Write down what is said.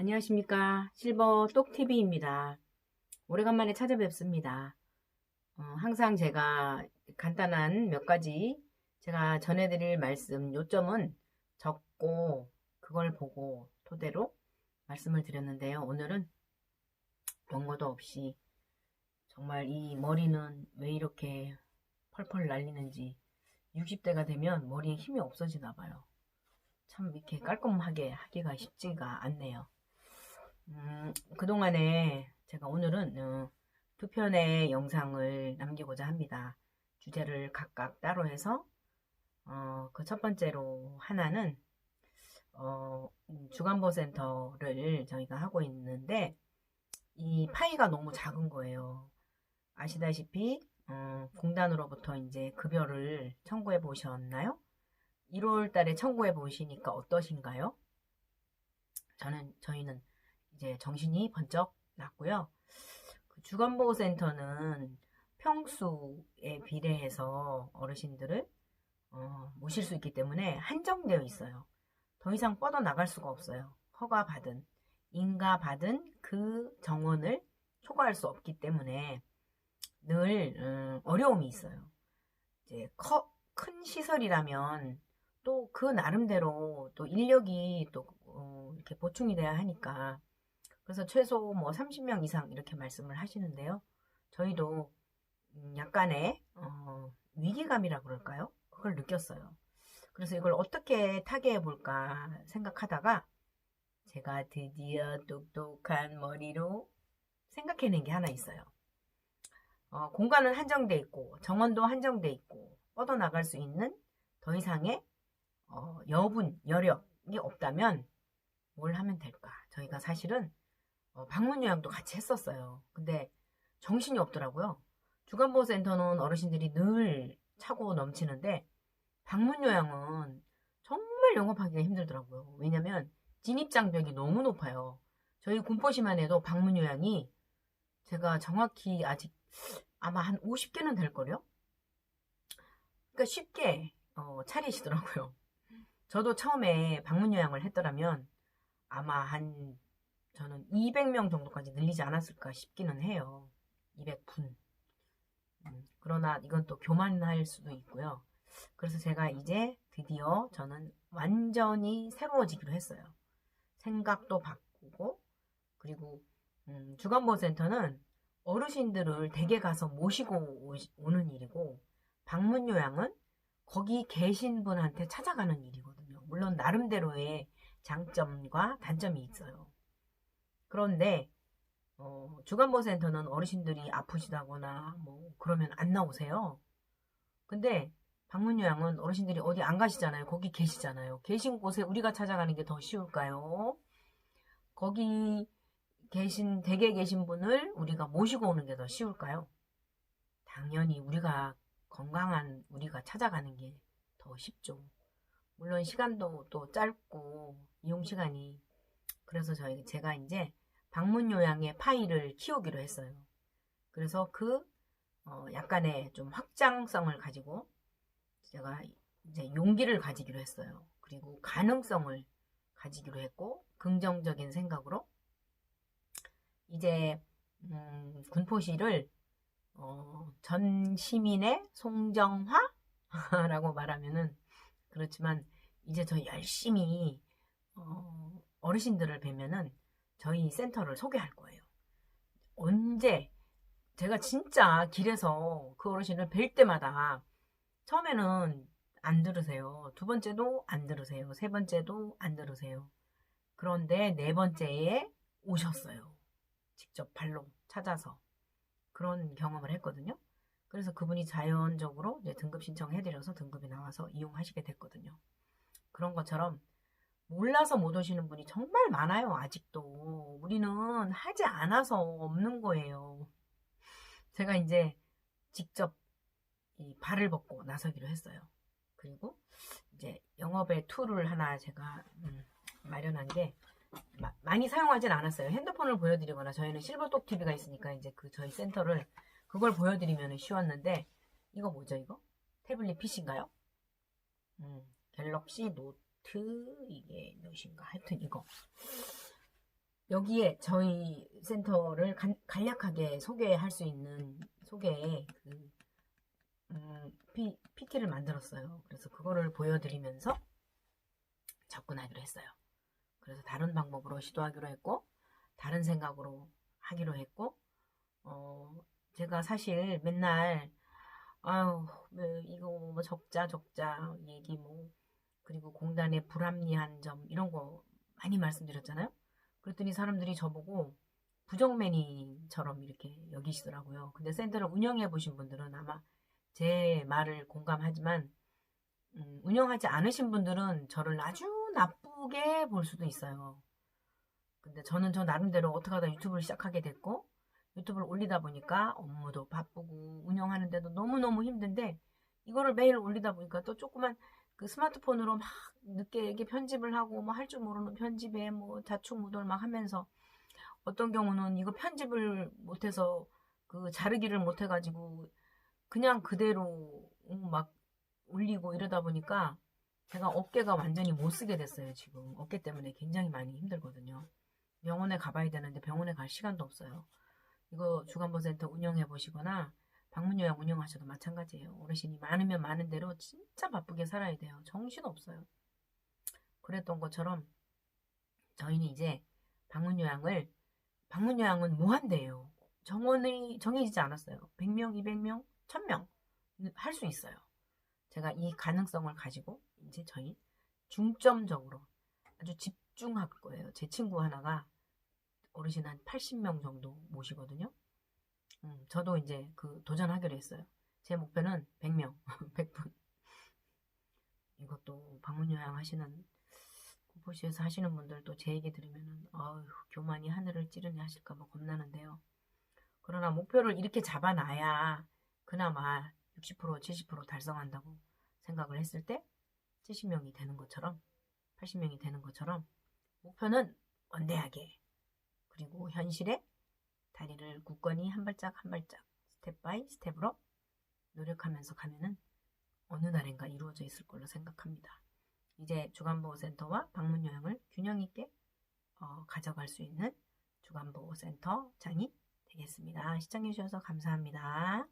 안녕하십니까. 실버 똑TV입니다. 오래간만에 찾아뵙습니다. 어, 항상 제가 간단한 몇 가지 제가 전해드릴 말씀, 요점은 적고 그걸 보고 토대로 말씀을 드렸는데요. 오늘은 원고도 없이 정말 이 머리는 왜 이렇게 펄펄 날리는지 60대가 되면 머리에 힘이 없어지나 봐요. 참 이렇게 깔끔하게 하기가 쉽지가 않네요. 음, 그동안에 제가 오늘은 어, 두 편의 영상을 남기고자 합니다. 주제를 각각 따로 해서 어, 그 첫 번째로 하나는 어, 주간보센터를 저희가 하고 있는데 이 파이가 너무 작은 거예요. 아시다시피 어, 공단으로부터 이제 급여를 청구해 보셨나요? 1월 달에 청구해 보시니까 어떠신가요? 저는 저희는 이제 정신이 번쩍 났고요. 그 주간보호센터는 평수에 비례해서 어르신들을 어, 모실 수 있기 때문에 한정되어 있어요. 더 이상 뻗어 나갈 수가 없어요. 허가 받은 인가 받은 그 정원을 초과할 수 없기 때문에 늘 음, 어려움이 있어요. 이제 커, 큰 시설이라면 또 그 나름대로 또 인력이 또 어, 이렇게 보충이 돼야 하니까 그래서 최소 뭐 30명 이상 이렇게 말씀을 하시는데요. 저희도 음, 약간의 어, 위기감이라 그럴까요? 그걸 느꼈어요. 그래서 이걸 어떻게 타개해 볼까 생각하다가 제가 드디어 똑똑한 머리로 생각해낸 게 하나 있어요. 어, 공간은 한정돼 있고 정원도 한정돼 있고 뻗어나갈 수 있는 더 이상의 어, 여분, 여력이 없다면 뭘 하면 될까? 저희가 사실은 어, 방문 요양도 같이 했었어요. 근데 정신이 없더라고요. 주간보호센터는 어르신들이 늘 차고 넘치는데 방문 요양은 정말 영업하기가 힘들더라고요. 왜냐면 진입 장벽이 너무 높아요. 저희 군포시만 해도 방문 요양이 제가 정확히 아직 아마 한 50개는 될걸요? 그러니까 쉽게 어, 차리시더라고요. 저도 처음에 방문 요양을 했더라면 아마 한 저는 200명 정도까지 늘리지 않았을까 싶기는 해요. 200분. 음, 그러나 이건 또 교만할 수도 있고요. 그래서 제가 이제 드디어 저는 완전히 새로워지기로 했어요. 생각도 바꾸고 그리고 음, 주간보호센터는 어르신들을 댁에 가서 모시고 오는 일이고 방문 요양은 거기 계신 분한테 찾아가는 일이거든요. 물론 나름대로의 장점과 단점이 있어요. 그런데 어, 주간보센터는 어르신들이 아프시다거나 뭐 그러면 안 나오세요. 근데 방문요양은 어르신들이 어디 안 가시잖아요. 거기 계시잖아요. 계신 곳에 우리가 찾아가는 게 더 쉬울까요? 거기 계신 댁에 계신 분을 우리가 모시고 오는 게 더 쉬울까요? 당연히 우리가 건강한 우리가 찾아가는 게 더 쉽죠. 물론 시간도 또 짧고 이용 시간이 그래서 저희 제가 이제 방문 요양의 파이를 키우기로 했어요. 그래서 그 어, 약간의 좀 확장성을 가지고 제가 이제 용기를 가지기로 했어요. 그리고 가능성을 가지기로 했고 긍정적인 생각으로 이제 음, 군포시를 어, 전 시민의 송정화라고 말하면은 그렇지만 이제 저 열심히 어, 어르신들을 뵈면은 저희 센터를 소개할 거예요. 언제 제가 진짜 길에서 그 어르신을 뵐 때마다 처음에는 안 들으세요. 두 번째도 안 들으세요. 세 번째도 안 들으세요. 그런데 네 번째에 오셨어요. 직접 발로 찾아서 그런 경험을 했거든요. 그래서 그분이 자연적으로 등급 신청해드려서 등급이 나와서 이용하시게 됐거든요. 그런 것처럼 몰라서 못 오시는 분이 정말 많아요, 아직도. 우리는 하지 않아서 없는 거예요. 제가 이제 직접 이 발을 벗고 나서기로 했어요. 그리고 이제 영업의 툴을 하나 제가 음, 마련한 게 마, 많이 사용하진 않았어요. 핸드폰을 보여드리거나 저희는 실버톡 TV가 있으니까 이제 그 저희 센터를 그걸 보여드리면 쉬웠는데 이거 뭐죠 이거? 태블릿 PC인가요? 음, 갤럭시 노트 이게 몇인가 하여튼 이거 여기에 저희 센터를 간, 간략하게 소개할 수 있는 소개 그, 음, P, PT를 만들었어요. 그래서 그거를 보여드리면서 접근하기로 했어요. 그래서 다른 방법으로 시도하기로 했고 다른 생각으로 하기로 했고 어, 제가 사실 맨날 아유 뭐 이거 뭐 적자 적자 얘기 뭐 그리고 공단의 불합리한 점 이런 거 많이 말씀드렸잖아요. 그랬더니 사람들이 저보고 부정매니처럼 이렇게 여기시더라고요. 근데 센터를 운영해 보신 분들은 아마 제 말을 공감하지만 음, 운영하지 않으신 분들은 저를 아주 나쁘게 볼 수도 있어요. 근데 저는 저 나름대로 어떻게 하다 유튜브를 시작하게 됐고 유튜브를 올리다 보니까 업무도 바쁘고 운영하는데도 너무너무 힘든데 이거를 매일 올리다 보니까 또 조그만 그 스마트폰으로 막 늦게 이게 편집을 하고 뭐 할 줄 모르는 편집에 뭐 자충우돌 막 하면서 어떤 경우는 이거 편집을 못해서 그 자르기를 못해가지고 그냥 그대로 막 올리고 이러다 보니까 제가 어깨가 완전히 못 쓰게 됐어요 지금. 어깨 때문에 굉장히 많이 힘들거든요. 병원에 가봐야 되는데 병원에 갈 시간도 없어요. 이거 주간보센터 운영해 보시거나 방문요약 운영하셔도 마찬가지예요. 어르신이 많으면 많은 대로 진짜 바쁘게 살아야 돼요. 정신 없어요. 그랬던 것처럼 저희는 이제 방문요양을 방문요양은 무한대예요. 정원이 정해지지 않았어요. 100명 200명 1000명 할 수 있어요. 제가 이 가능성을 가지고 이제 저희 중점적으로 아주 집중할 거예요. 제 친구 하나가 어르신 한 80명 정도 모시거든요. 음, 저도 이제 그 도전하기로 했어요. 제 목표는 100명, 100분. 이것도 방문 요양 하시는 구포시에서 하시는 분들도 제 얘기 들으면은 어휴 교만이 하늘을 찌르니 하실까봐 겁나는데요. 그러나 목표를 이렇게 잡아놔야 그나마 60% 70% 달성한다고 생각을 했을 때 70명이 되는 것처럼 80명이 되는 것처럼 목표는 원대하게 그리고 현실에 다리를 굳건히 한 발짝 한 발짝 스텝 바이 스텝으로 노력하면서 가면은 어느 날인가 이루어져 있을 걸로 생각합니다. 이제 주간보호센터와 방문 요양을 균형 있게 어, 가져갈 수 있는 주간보호센터장이 되겠습니다. 시청해주셔서 감사합니다.